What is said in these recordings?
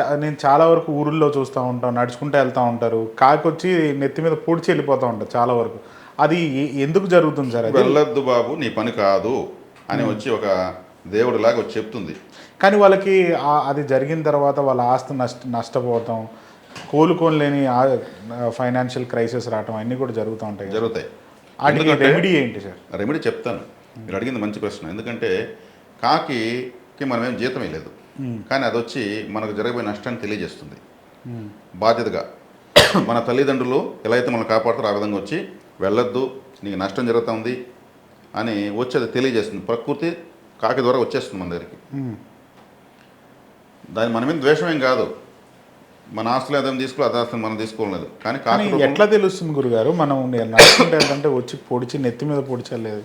చా- నేను చాలా వరకు ఊరుల్లో చూస్తూ ఉంటాను నడుచుకుంటూ వెళ్తూ ఉంటారు. కాకొచ్చి నెత్తి మీద పొడిచి వెళ్ళిపోతూ ఉంటారు చాలా వరకు. అది ఎందుకు జరుగుతుంది సార్ అది? వెళ్ళొద్దు బాబు నీ పని కాదు అని వచ్చి ఒక దేవుడిలాగా వచ్చి చెప్తుంది. కానీ వాళ్ళకి అది జరిగిన తర్వాత వాళ్ళ ఆస్తి నష్ట నష్టపోవటం కోలుకోలేని ఫైనాన్షియల్ క్రైసిస్ రావటం అన్నీ కూడా జరుగుతూ ఉంటాయి. జరుగుతాయి. రెమెడీ ఏంటి సార్? రెమెడీ చెప్తాను. మీరు అడిగింది మంచి ప్రశ్న. ఎందుకంటే కాకికి మనమేం జీతం లేదు. కానీ అది వచ్చి మనకు జరగబోయే నష్టాన్ని తెలియజేస్తుంది. మ్మ్. బాధ్యతగా మన తల్లిదండ్రులు ఎలా అయితే మనం కాపాడుతారో ఆ విధంగా వచ్చి వెళ్ళొద్దు నీకు నష్టం జరుగుతుంది అని వచ్చి అది తెలియజేస్తుంది. ప్రకృతి కాకి ద్వారా వచ్చేస్తుంది మన దగ్గరికి. మ్మ్. దాని మన మీద ద్వేషమేం కాదు. మన ఆస్తులు ఏదైనా తీసుకో అది ఆస్తులు మనం తీసుకోలేదు. కానీ ఎట్లా తెలుస్తుంది గురుగారు? మనం నడుచుకుంటే వెళ్తుంటే వచ్చి పొడిచి నెత్తి మీద పొడిచలేదు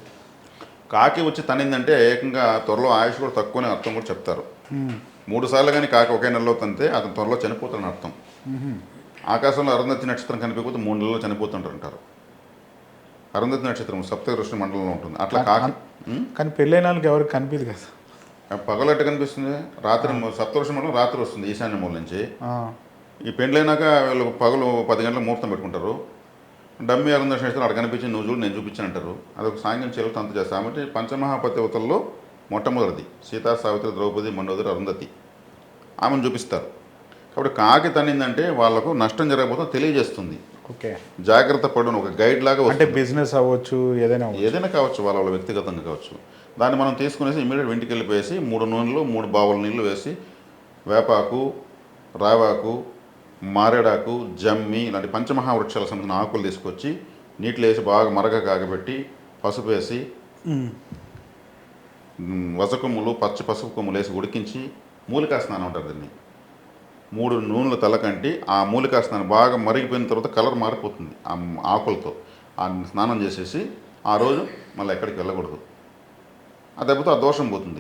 కాకి వచ్చి తనిందంటే ఏకంగా త్వరలో ఆయుష్ కూడా తక్కువనే అర్థం కూడా చెప్తారు. మూడు సార్లు కానీ కాకి ఒకే నెలలో తంతే అతను త్వరలో చనిపోతాడని అర్థం. ఆకాశంలో అరుంధతి నక్షత్రం కనిపించకపోతే మూడు నెలల్లో చనిపోతుంటారు అంటారు అరుంధతి నక్షత్రం సప్తఋషి మండలంలో ఉంటుంది. అట్లా కాకి? కానీ పెళ్ళైన వాళ్ళకి ఎవరికి కనిపించదు కదా. పగలు ఎట్ట కనిపిస్తుంది. రాత్రి సప్తఋషి మండలం రాత్రి వస్తుంది ఈశాన్య మూల నుంచి. ఈ పెండ్లైనాక వీళ్ళు పగలు పది గంటలకు ముహూర్తం పెట్టుకుంటారు. డమ్మి అరుంధతి నక్షత్రం అక్కడ కనిపించి నువ్వు చూడు నేను చూపించాను అంటారు. అదొక సాంగ్యం చెల్లెలు అంత చేస్తారు కాబట్టి పంచమహాపతివతల్లో మొట్టమొదటిది సీతా సావిత్రి ద్రౌపది మండోదరి అరుంధతి. ఆమెను చూపిస్తారు. కాబట్టి కాకి తన్నిందంటే వాళ్ళకు నష్టం జరగబోతుందో తెలియజేస్తుంది. ఓకే. జాగ్రత్త పడును ఒక గైడ్ లాగా అంటే. బిజినెస్ అవ్వచ్చు ఏదైనా. ఏదైనా కావచ్చు వాళ్ళ వాళ్ళ వ్యక్తిగతంగా కావచ్చు. దాన్ని మనం తీసుకునేసి ఇమీడియట్ ఇంటికి వెళ్ళిపోయేసి మూడు నూనెలు మూడు బావుల నీళ్ళు వేసి వేపాకు రావాకు మారేడాకు జమ్మి ఇలాంటి పంచమహావృక్షాల సంబంధించిన ఆకులు తీసుకొచ్చి నీటిలో వేసి బాగా మరగ కాగబెట్టి పసుపు వేసి మ్మ్. మ్, వస కొమ్ములు పచ్చ పసుపు కొమ్ములు వేసి ఉడికించి మూలికా స్నానం అంటారు దీన్ని. మూడు నూనెలు తలకంటి ఆ మూలికా స్నానం బాగా మరిగిపోయిన తర్వాత కలర్ మారిపోతుంది ఆ ఆకులతో. ఆ స్నానం చేసేసి ఆ రోజు మళ్ళీ ఎక్కడికి వెళ్ళకూడదు. ఆ దెబ్బతో ఆ దోషం పోతుంది.